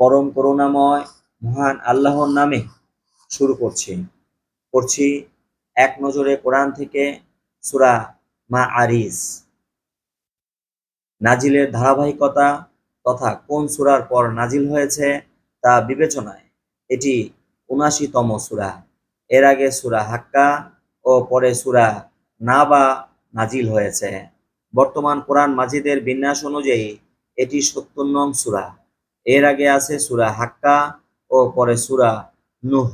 পরম করুণাময়, মহান আল্লাহর নামে শুরু করছি। পড়ছি এক নজরে কোরআন থেকে সূরা মা আরিস নাজিলের ধারাবাহিকতা তথা কোন সূরার পর নাজিল হয়েছে তা বিবেচনায় এটি উনাশিতম সূরা। এর আগে সূরা হাক্কা ও পরে সূরা নাবা নাজিল হয়েছে। বর্তমান কোরআন মাজিদের বিন্যাস অনুযায়ী এটি সত্তর নং সূরা। এর আগে আছে সূরা হাক্কা ও পরে সূরা নূহ।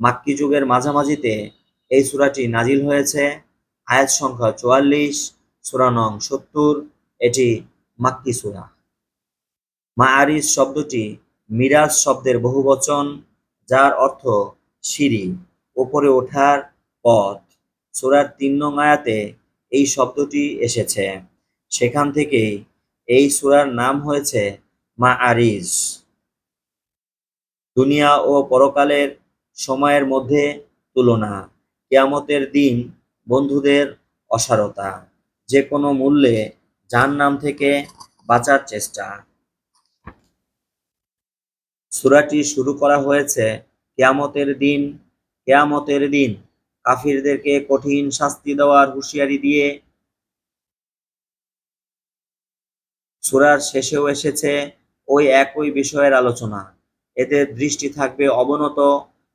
মাক্কি যুগের মাঝামাঝিতে এই সূরাটি নাজিল হয়েছে। আয়াত সংখ্যা চুয়াল্লিশ, সূরা নং সত্তর, এটি মাক্কি সূরা। মাআরিজ শব্দটি মিরাজ শব্দের বহুবচন, যার অর্থ সিঁড়ি, ওপরে ওঠার পথ। সূরার তিন নং আয়াতে এই শব্দটি এসেছে। সেখান থেকেই এই সূরার নাম হয়েছে মাআরিজ। দুনিয়া ও পরকালের সময়ের মধ্যে তুলনা, কিয়ামতের দিন বন্ধুদের অসারতা যে কোনো মূল্যে যার নাম থেকে বাঁচার চেষ্টা। সূরাটি শুরু করা হয়েছে কেয়ামতের দিন। কেয়ামতের দিন কাফিরদেরকে কঠিন শাস্তি দেওয়ার হুঁশিয়ারি দিয়ে সূরার শেষেও এসেছে ওই একই বিষয়ের আলোচনা। এদের দৃষ্টি থাকবে অবনত,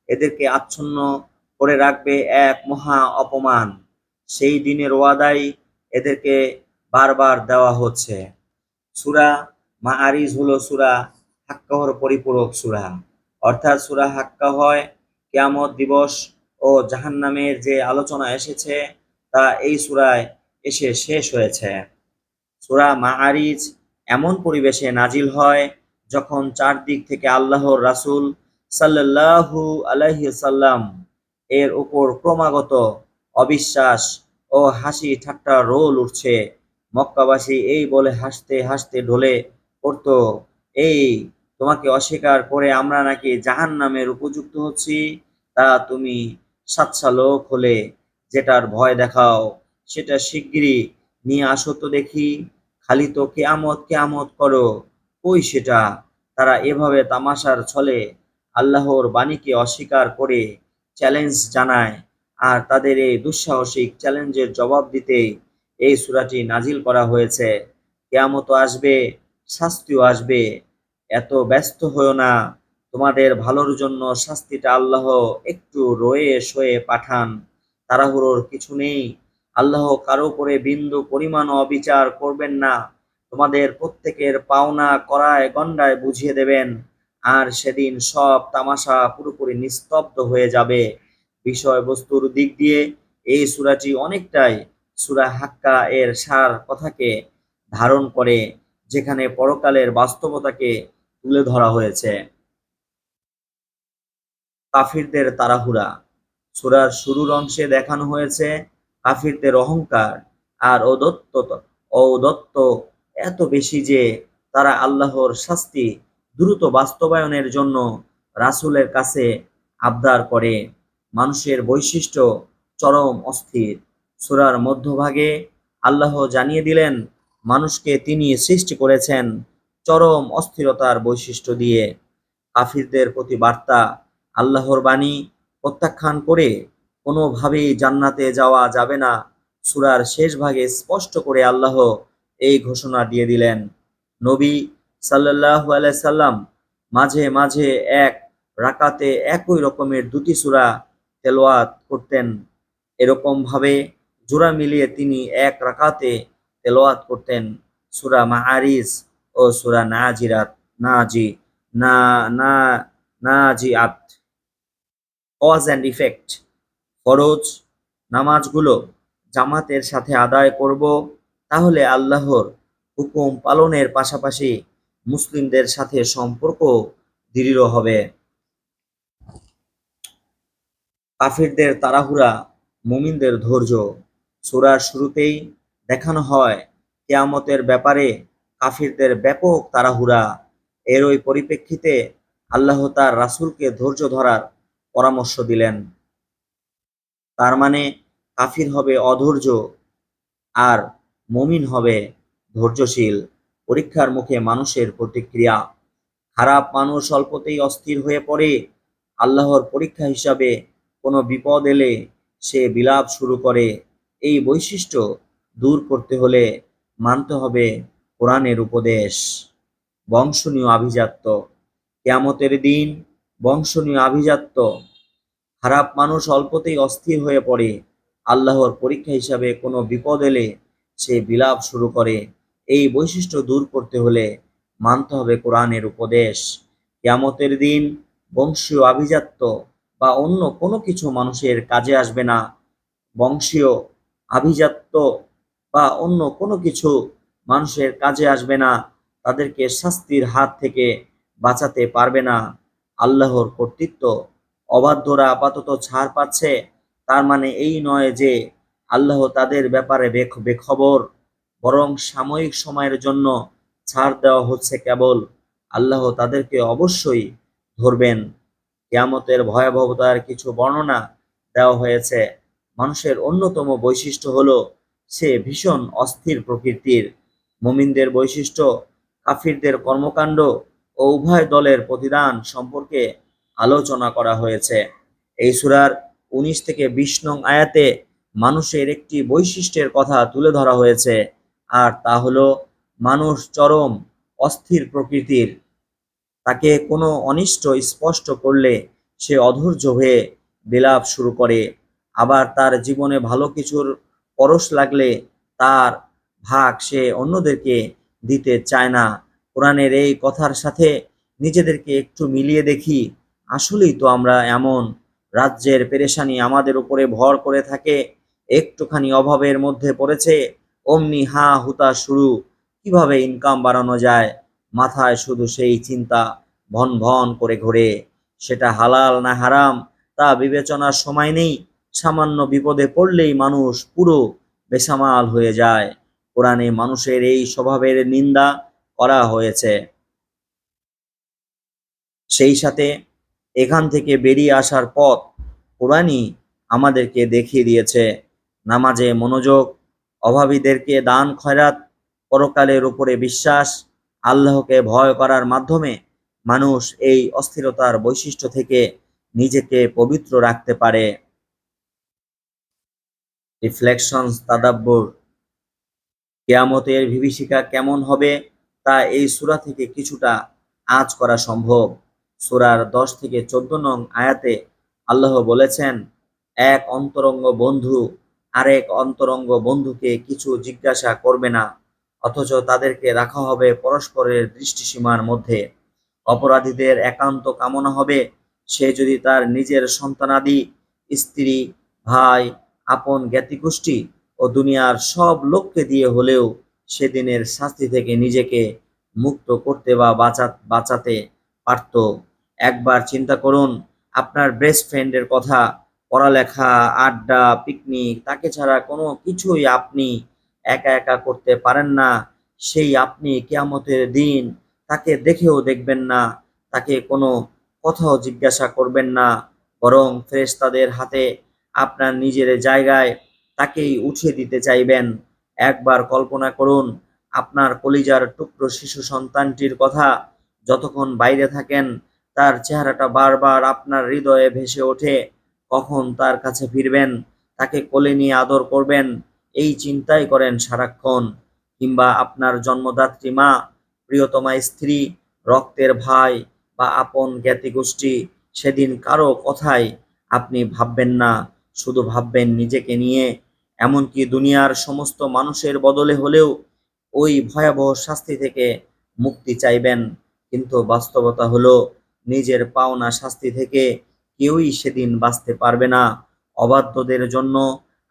এদেরকে আচ্ছন্ন করে রাখবে এক মহা অপমান। সেই দিনের ওয়াদাই এদেরকে বারবার দেওয়া হচ্ছে। সূরা মাআরিজ হলো সূরা হাক্কাহর পরিপূরক সুরা। অর্থাৎ সূরা হাক্কা হয় কিয়ামত দিবস ও জাহান্নামের যে আলোচনা এসেছে, তা এই সূরায় এসে শেষ হয়েছে। সূরা মাআরিজ এমন পরিবেশে নাজিল হয় যখন চারদিক থেকে আল্লাহর রাসূল সাল্লাল্লাহু আলাইহি সাল্লাম এর উপর ক্রমাগত অবিশ্বাস ও হাসি ঠাট্টা রোল উঠছে। মক্কাবাসী এই বলে হাসতে হাসতে ঢলে পড়তো এই তোমাকে অস্বীকার করে আমরা নাকি জাহান নামের উপযুক্ত হচ্ছি? তা তুমি সাচ্ছা লোক হলে যেটার ভয় দেখাও, সেটা শিগগিরই নিয়ে আসো তো দেখি। খালি তো কেয়ামত কেয়ামত করো। কই সেটা? তারা এভাবে তামাশার ছলে আল্লাহর বাণীকে অস্বীকার করে চ্যালেঞ্জ জানায়। আর তাদের এই দুঃসাহসিক চ্যালেঞ্জের জবাব দিতে এই সূরাটি নাজিল করা হয়েছে। কেয়ামত আসবে, শাস্তিও আসবে। এত ব্যস্ত হয়েও না। তোমাদের ভালোর জন্য শাস্তিটা আল্লাহ একটু রয়ে সয়ে পাঠান। তাড়াহুড়োর কিছু নেই। আল্লাহ কারও উপরে বিন্দু, পরিমাণ অবিচার করবেন না। তোমাদের প্রত্যেকের পাওনা করায়, গণ্ডায় বুঝিয়ে দেবেন। আর সেদিন সব তামাশা পুরোপুরি নিস্তব্ধ হয়ে যাবে। বিষয়বস্তুর দিক দিয়ে এই সূরাটি অনেকটাই সূরা হাক্কা এর সার কথাকে ধারণ করে, যেখানে পরকালের বাস্তবতাকে তুলে ধরা হয়েছে। কাফিরদের তাড়াহুড়া। সুরার শুরুর অংশে দেখানো হয়েছে কাফিরদের অহংকার আর ঔদত্ত ঔদত্ত এত বেশি যে তারা আল্লাহর শাস্তি দ্রুত বাস্তবায়নের জন্য রাসূলের কাছে আবদার করে। মানুষের বৈশিষ্ট্য চরম অস্থির। সুরার মধ্যভাগে আল্লাহ জানিয়ে দিলেন, মানুষকে তিনি সৃষ্টি করেছেন চরম অস্থিরতার বৈশিষ্ট্য দিয়ে। কাফিরদের প্রতি বার্তা আল্লাহর বাণী প্রত্যাখ্যান করে কোনোভাবেই জান্নাতে যাওয়া যাবে না। সুরার শেষ ভাগে স্পষ্ট করে আল্লাহ এই ঘোষণা দিয়ে দিলেন। নবী আলাইহি সাল্লাম মাঝে মাঝে এক রাকাতে একই রকমের দুটি সুরা তেলাওয়াত করতেন। এরকম ভাবে জোড়া মিলিয়ে তিনি এক রাকাতে তেলাওয়াত করতেন। সুরা মাহারিস ও সুরা নাজিরাত, নাজি, না না, নাজিআত। Cause and effect. ফরজ নামাজগুলো জামাতের সাথে আদায় করব, তাহলে আল্লাহর হুকুম পালনের পাশাপাশি মুসলিমদের সাথে সম্পর্ক দৃঢ় হবে। কাফিরদের তাড়াহুড়া, মুমিনদের ধৈর্য। সুরার শুরুতেই দেখানো হয়, কেয়ামতের ব্যাপারে কাফিরদের ব্যাপক তাড়াহুড়া। এর ওই পরিপ্রেক্ষিতে আল্লাহ তার রাসূলকে ধৈর্য ধরার পরামর্শ দিলেন। তার মানে কাফির হবে অধৈর্য আর মমিন হবে ধৈর্যশীল। পরীক্ষার মুখে মানুষের প্রতিক্রিয়া। খারাপ মানুষ অল্পতেই অস্থির হয়ে পড়ে। আল্লাহর পরীক্ষা হিসাবে কোনো বিপদ এলে সে বিলাপ শুরু করে। এই বৈশিষ্ট্য দূর করতে হলে মানতে হবে কোরআনের উপদেশ। বংশনীয় আভিজাত্য। কেয়ামতের দিন বংশনীয় আভিজাত্য খারাপ মানুষ অল্পতেই অস্থির হয়ে পড়ে। আল্লাহর পরীক্ষা হিসাবে কোনো বিপদ এলে সে বিলাপ শুরু করে। এই বৈশিষ্ট্য দূর করতে হলে মানতে হবে কোরআনের উপদেশ। কেয়ামতের দিন বংশীয় আভিজাত্য বা অন্য কোনো কিছু মানুষের কাজে আসবে না। বংশীয় আভিজাত্য বা অন্য কোনো কিছু মানুষের কাজে আসবে না। তাদেরকে শাস্তির হাত থেকে বাঁচাতে পারবে না। আল্লাহর কর্তৃত্ব অবাধ্যরা আপাতত ছাড় পাচ্ছে, তার মানে এই নয় যে আল্লাহ তাদের ব্যাপারে বেখ- বেখবর, বরং সাময়িক সময়ের জন্য ছাড় দেওয়া হচ্ছে কেবল আল্লাহ তাদেরকে অবশ্যই ধরবেন। কিয়ামতের ভয়াবহতার কিছু বর্ণনা দেওয়া হয়েছে। মানুষের অন্যতম বৈশিষ্ট্য হলো সে ভীষণ অস্থির প্রকৃতির। মুমিনদের বৈশিষ্ট্য, কাফিরদের কর্মকাণ্ড ও উভয় দলের প্রতিদান সম্পর্কে আলোচনা করা হয়েছে। এই সূরার উনিশ থেকে বিশ নং আয়াতে মানুষের একটি বৈশিষ্ট্যের কথা তুলে ধরা হয়েছে, আর তা হলো মানুষ চরম অস্থির প্রকৃতির। তাকে কোনো অনিষ্ট স্পষ্ট করলে সে অধৈর্য হয়ে বিলাপ শুরু করে। আবার তার জীবনে ভালো কিছুর পরশ লাগলে তার ভাগ সে অন্যদেরকে দিতে চায় না। কোরআনের এই কথার সাথে নিজেদেরকে একটু মিলিয়ে দেখি। আসলেই তো আমরা এমন রাজ্যের পেরেশানি আমাদের উপরে ভর করে থাকে, একটুখানি অভাবের মধ্যে পড়েছে, অমনি হা হুতা শুরু। কীভাবে ইনকাম বাড়ানো যায়? মাথায় শুধু সেই চিন্তা ভন ভন করে ঘোরে। সেটা হালাল না হারাম, তা বিবেচনার সময় নেই। সামান্য বিপদে পড়লেই মানুষ পুরো বেসামাল হয়ে যায়। কোরআনে মানুষের এই স্বভাবের নিন্দা করা হয়েছে। সেই সাথে এখান থেকে বেরিয়ে আসার পথ কোরআনই আমাদেরকে দেখিয়ে দিয়েছে। নামাজে মনোযোগ, অভাবীদেরকে দান খয়রাত, পরকালের উপরে বিশ্বাস, আল্লাহকে ভয় করার মাধ্যমে মানুষ এই অস্থিরতার বৈশিষ্ট্য থেকে নিজেকে পবিত্র রাখতে পারে। রিফ্লেকশনস তাদাব্বুর। কেয়ামতের বিভীষিকা কেমন হবে তা এই সূরা থেকে কিছুটা আঁচ করা সম্ভব। সূরার দশ থেকে চোদ্দ নং আয়াতে আল্লাহ বলেছেন, এক অন্তরঙ্গ বন্ধু আরেক অন্তরঙ্গ বন্ধুকে কিছু জিজ্ঞাসা করবে না, অথচ তাদেরকে রাখা হবে পরস্পরের দৃষ্টিসীমার মধ্যে। অপরাধীদের একান্ত কামনা হবে, সে যদি তার নিজের সন্তানাদি, স্ত্রী, ভাই, আপন জ্ঞাতিগোষ্ঠী ও দুনিয়ার সব লোককে দিয়ে হলেও সেদিনের শাস্তি থেকে নিজেকে মুক্ত করতে বা বাঁচা, বাঁচাতে পারত। একবার চিন্তা করুন, আপনার বেস্ট ফ্রেন্ডের কথা, পড়ালেখা, আড্ডা পিকনিক তাকে ছাড়া কোনো কিছুই আপনি একা একা করতে পারেন না। সেই আপনি কেয়ামতের দিন তাকে দেখেও দেখবেন না, তাকে কোনো কথাও জিজ্ঞাসা করবেন না। বরং ফেরেশতাদের হাতে আপনার নিজের জায়গায় তাকেই উঠিয়ে দিতে চাইবেন। একবার কল্পনা করুন, আপনার কলিজার টুকরো শিশু সন্তানটির কথা যতক্ষণ বাইরে থাকেন, তার চেহারাটা বারবার আপনার হৃদয়ে ভেসে ওঠে। কখন তার কাছে ফিরবেন, তাকে কোলে নিয়ে আদর করবেন, এই চিন্তাই করেন সারাক্ষণ। কিংবা আপনার জন্মদাত্রী মা, প্রিয়তমা স্ত্রী, রক্তের ভাই বা আপন জ্ঞাতিগোষ্ঠী, সেদিন কারও কথাই আপনি ভাববেন না, শুধু ভাববেন নিজেকে নিয়ে। এমনকি দুনিয়ার সমস্ত মানুষের বদলে হলেও ওই ভয়াবহ শাস্তি থেকে মুক্তি চাইবেন। কিন্তু বাস্তবতা হলো নিজের পাওনা শাস্তি থেকে কেউই সেদিন বাঁচতে পারবে না। অবাধ্যদের জন্য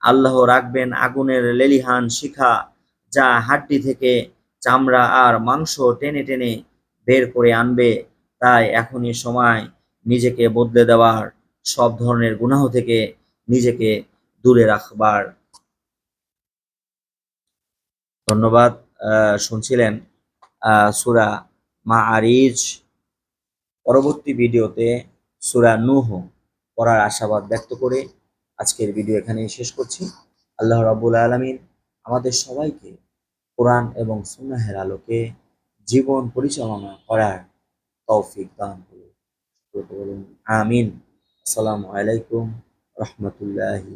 আল্লাহ রাখবেন আগুনের লেলিহান শিখা, যা হাড্ডি থেকে চামড়া আর মাংস টেনে টেনে বের করে আনবে। তাই এখনই সময় নিজেকে বদলে দেওয়ার, সব ধরনের গুনাহ থেকে নিজেকে দূরে রাখবার। ধন্যবাদ শুনছিলেন সুরা মা আরিজ পরবর্তী ভিডিওতে সুরা নুহ পড়ার আশাবাদ ব্যক্ত করে আজকের ভিডিও এখানেই শেষ করছি। আল্লাহ রাব্বুল আলামিন আমাদের সবাইকে কোরআন এবং সুন্নাহের আলোকে জীবন পরিচালনা করার তৌফিক দান করুন আমিন। আসসালামু আলাইকুম রহমতুল্লাহি